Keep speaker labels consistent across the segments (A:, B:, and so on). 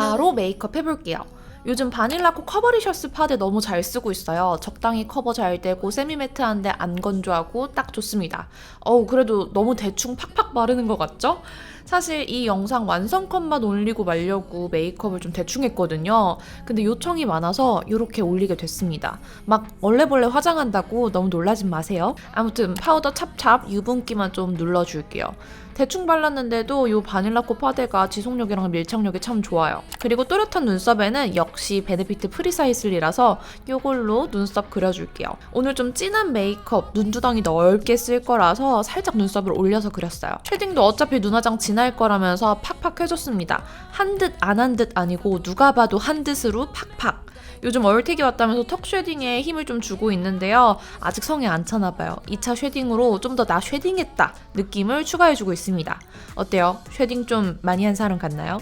A: 바로 메이크업 해볼게요. 요즘 바닐라코 커버리셔스 파데 너무 잘 쓰고 있어요. 적당히 커버 잘 되고 세미매트한데 안 건조하고 딱 좋습니다. 어우 그래도 너무 대충 팍팍 바르는 것 같죠? 사실 이 영상 완성컷만 올리고 말려고 메이크업을 좀 대충 했거든요. 근데 요청이 많아서 이렇게 올리게 됐습니다. 막 얼레벌레 화장한다고 너무 놀라진 마세요. 아무튼 파우더 찹찹 유분기만 좀 눌러줄게요. 대충 발랐는데도 이 바닐라코 파데가 지속력이랑 밀착력이 참 좋아요. 그리고 또렷한 눈썹에는 역시 베네피트 프리사이슬리라서 이걸로 눈썹 그려줄게요. 오늘 좀 진한 메이크업, 눈두덩이 넓게 쓸 거라서 살짝 눈썹을 올려서 그렸어요. 쉐딩도 어차피 눈화장 진할 거라면서 팍팍 해줬습니다. 한 듯 안 한 듯 아니고 누가 봐도 한 듯으로 팍팍. 요즘 얼태기 왔다면서 턱 쉐딩에 힘을 좀 주고 있는데요. 아직 성에 안 차나 봐요. 2차 쉐딩으로 좀 더 나 쉐딩했다 느낌을 추가해주고 있습니다. 어때요? 쉐딩 좀 많이 한 사람 같나요?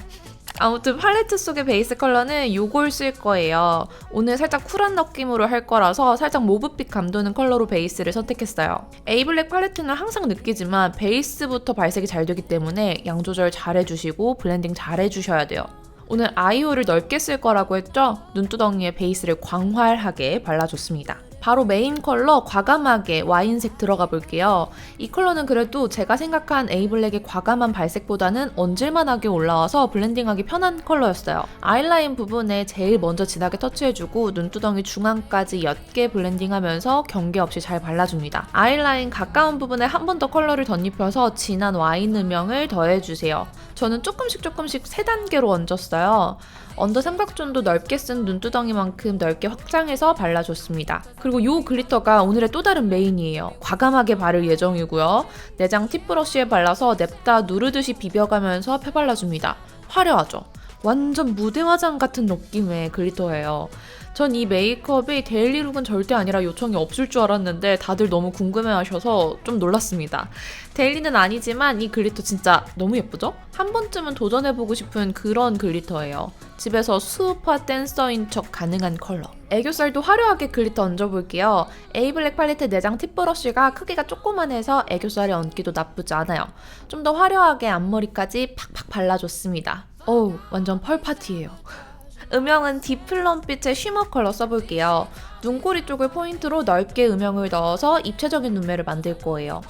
A: 아무튼 팔레트 속의 베이스 컬러는 요걸 쓸 거예요. 오늘 살짝 쿨한 느낌으로 할 거라서 살짝 모브빛 감도는 컬러로 베이스를 선택했어요. 에이블랙 팔레트는 항상 느끼지만 베이스부터 발색이 잘 되기 때문에 양 조절 잘 해주시고 블렌딩 잘 해주셔야 돼요. 오늘 아이오를 넓게 쓸 거라고 했죠? 눈두덩이에 베이스를 광활하게 발라줬습니다. 바로 메인 컬러 과감하게 와인색 들어가 볼게요. 이 컬러는 그래도 제가 생각한 에이블랙의 과감한 발색보다는 얹을만하게 올라와서 블렌딩하기 편한 컬러였어요. 아이라인 부분에 제일 먼저 진하게 터치해주고 눈두덩이 중앙까지 옅게 블렌딩하면서 경계 없이 잘 발라줍니다. 아이라인 가까운 부분에 한 번 더 컬러를 덧입혀서 진한 와인 음영을 더해주세요. 저는 조금씩 조금씩 세 단계로 얹었어요. 언더 삼각존도 넓게 쓴 눈두덩이만큼 넓게 확장해서 발라줬습니다. 그리고 이 글리터가 오늘의 또 다른 메인이에요. 과감하게 바를 예정이고요. 내장 팁 브러쉬에 발라서 냅다 누르듯이 비벼가면서 펴발라줍니다. 화려하죠? 완전 무대 화장 같은 느낌의 글리터예요. 전 이 메이크업이 데일리룩은 절대 아니라 요청이 없을 줄 알았는데 다들 너무 궁금해하셔서 좀 놀랐습니다. 데일리는 아니지만 이 글리터 진짜 너무 예쁘죠? 한 번쯤은 도전해보고 싶은 그런 글리터예요. 집에서 수우파 댄서인 척 가능한 컬러. 애교살도 화려하게 글리터 얹어볼게요. 에이블랙 팔레트 내장 팁 브러쉬가 크기가 조그만해서 애교살에 얹기도 나쁘지 않아요. 좀 더 화려하게 앞머리까지 팍팍 발라줬습니다. 어우, 완전 펄 파티예요. 음영은 딥플럼빛의 쉬머 컬러 써볼게요. 눈꼬리 쪽을 포인트로 넓게 음영을 넣어서 입체적인 눈매를 만들 거예요.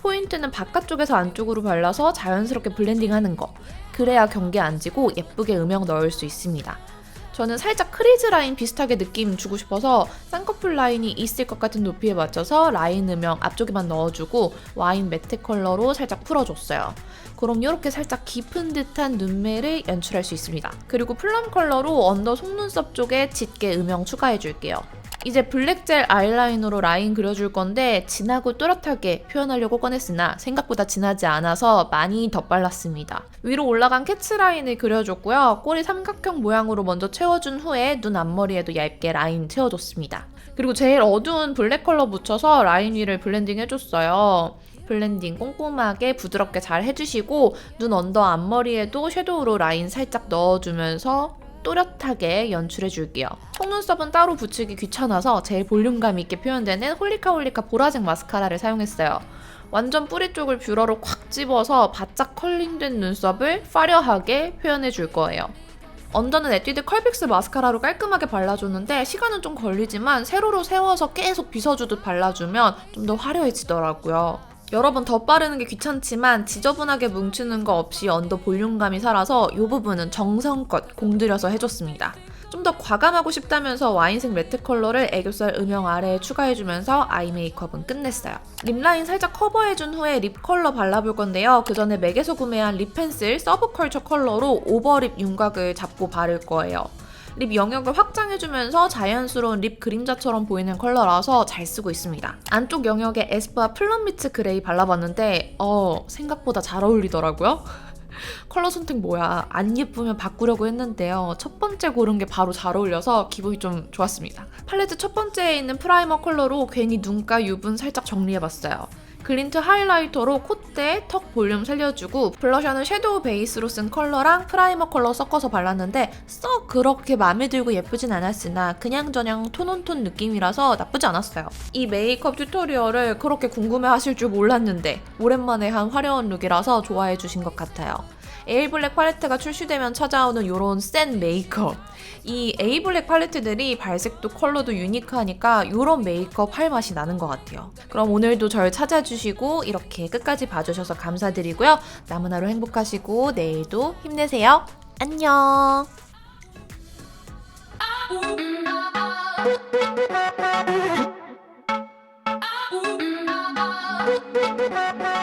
A: 포인트는 바깥쪽에서 안쪽으로 발라서 자연스럽게 블렌딩하는 거. 그래야 경계 안 지고 예쁘게 음영 넣을 수 있습니다. 저는 살짝 크리즈 라인 비슷하게 느낌 주고 싶어서 쌍꺼풀 라인이 있을 것 같은 높이에 맞춰서 라인 음영 앞쪽에만 넣어주고 와인 매트 컬러로 살짝 풀어줬어요. 그럼 이렇게 살짝 깊은 듯한 눈매를 연출할 수 있습니다. 그리고 플럼 컬러로 언더 속눈썹 쪽에 짙게 음영 추가해줄게요. 이제 블랙젤 아이라인으로 라인 그려줄 건데 진하고 또렷하게 표현하려고 꺼냈으나 생각보다 진하지 않아서 많이 덧발랐습니다. 위로 올라간 캐치 라인을 그려줬고요. 꼬리 삼각형 모양으로 먼저 채워준 후에 눈 앞머리에도 얇게 라인 채워줬습니다. 그리고 제일 어두운 블랙 컬러 묻혀서 라인 위를 블렌딩 해줬어요. 블렌딩 꼼꼼하게 부드럽게 잘 해주시고 눈 언더 앞머리에도 섀도우로 라인 살짝 넣어주면서 또렷하게 연출해 줄게요. 속눈썹은 따로 붙이기 귀찮아서 제일 볼륨감 있게 표현되는 홀리카 홀리카 보라색 마스카라를 사용했어요. 완전 뿌리 쪽을 뷰러로 콱 집어서 바짝 컬링된 눈썹을 화려하게 표현해 줄 거예요. 언더는 에뛰드 컬빅스 마스카라로 깔끔하게 발라줬는데 시간은 좀 걸리지만 세로로 세워서 계속 빗어주듯 발라주면 좀 더 화려해지더라고요. 여러 번더 바르는 게 귀찮지만 지저분하게 뭉치는 거 없이 언더 볼륨감이 살아서 이 부분은 정성껏 공들여서 해줬습니다. 좀 더 과감하고 싶다면서 와인색 매트 컬러를 애교살 음영 아래에 추가해주면서 아이 메이크업은 끝냈어요. 립 라인 살짝 커버해준 후에 립 컬러 발라볼 건데요. 그 전에 맥에서 구매한 립 펜슬 서브컬처 컬러로 오버립 윤곽을 잡고 바를 거예요. 립 영역을 확장해주면서 자연스러운 립 그림자처럼 보이는 컬러라서 잘 쓰고 있습니다. 안쪽 영역에 에스쁘아 플럼 미츠 그레이 발라봤는데 어 생각보다 잘 어울리더라고요. 컬러 선택 뭐야 안 예쁘면 바꾸려고 했는데요 첫 번째 고른 게 바로 잘 어울려서 기분이 좀 좋았습니다 팔레트 첫 번째에 있는 프라이머 컬러로 괜히 눈가 유분 살짝 정리해봤어요 글린트 하이라이터로 콧대, 턱 볼륨 살려주고 블러셔는 섀도우 베이스로 쓴 컬러랑 프라이머 컬러 섞어서 발랐는데 썩 그렇게 마음에 들고 예쁘진 않았으나 그냥저냥 톤온톤 느낌이라서 나쁘지 않았어요. 이 메이크업 튜토리얼을 그렇게 궁금해하실 줄 몰랐는데 오랜만에 한 화려한 룩이라서 좋아해 주신 것 같아요. 에이블랙 팔레트가 출시되면 찾아오는 요런 센 메이크업 이 에이블랙 팔레트들이 발색도 컬러도 유니크하니까 요런 메이크업 할 맛이 나는 것 같아요. 그럼 오늘도 절 찾아주시고 이렇게 끝까지 봐주셔서 감사드리고요. 남은 하루 행복하시고 내일도 힘내세요. 안녕! Thank you.